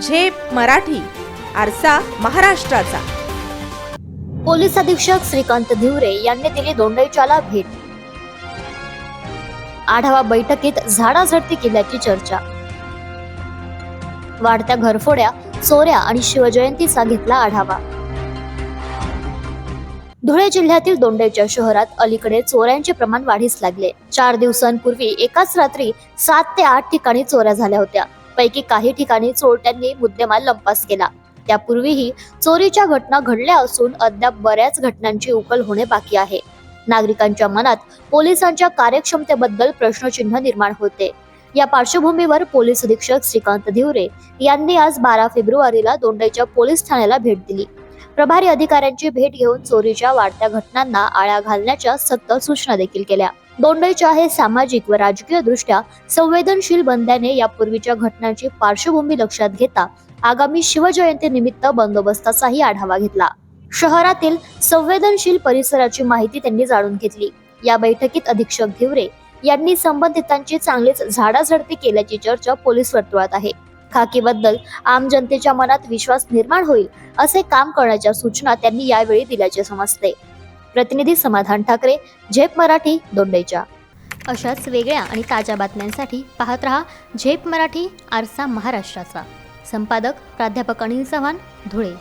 झेप मराठी आरसा महाराष्ट्राचा. पोलीस अधीक्षक श्रीकांत धिवरे यांनी दिली दोंडाईच्याला भेट. आढावा बैठकीत झाडाझडती केल्याची चर्चा. वाढत्या घरफोड्या चोऱ्या आणि शिवजयंतीचा घेतला आढावा. धुळे जिल्ह्यातील दोंडेच्या शहरात अलीकडे चोऱ्यांचे प्रमाण वाढीस लागले. चार दिवसांपूर्वी एकाच रात्री सात ते आठ ठिकाणी चोऱ्या झाल्या होत्या. पैकी काही ठिकाणी चोरट्यांनी मुद्देमाल लंपास केला. त्यापूर्वीही चोरीच्या घटना घडल्या असून अद्याप बऱ्याच घटनांची उकल होणे बाकी आहे. नागरिकांच्या मनात पोलिसांच्या कार्यक्षमतेबद्दल प्रश्नचिन्ह निर्माण होते. या पार्श्वभूमीवर पोलीस अधीक्षक श्रीकांत धिवरे यांनी आज बारा फेब्रुवारीला दोंडाईच्या पोलीस ठाण्याला भेट दिली. प्रभारी अधिकाऱ्यांची भेट घेऊन चोरीच्या वाढत्या घटनांना आळा घालण्याच्या सक्त सूचना देखील केल्या. दोंडाईच्या हे सामाजिक व राजकीय दृष्ट्या संवेदनशील बनल्याने यापूर्वीच्या घटनांची पार्श्वभूमी लक्षात घेता आगामी शिवजयंती निमित्त बंदोबस्ताचाही आढावा घेतला. शहरातील संवेदनशील परिसराची माहिती त्यांनी जाणून घेतली. या बैठकीत अधीक्षक धिवरे यांनी संबंधितांची चांगलीच झाडाझडती केल्याची चर्चा पोलीस वर्तुळात आहे. खाकीबद्दल आम जनतेच्या मनात विश्वास निर्माण होईल असे काम करण्याच्या सूचना त्यांनी यावेळी दिल्याचे समजते. प्रतिनिधी समाधान ठाकरे झेप मराठी दोंडेच्या. अशाच वेगळ्या आणि ताज्या बातम्यांसाठी पाहत रहा झेप मराठी आरसा महाराष्ट्राचा. संपादक प्राध्यापक अनिल चव्हाण धुळे.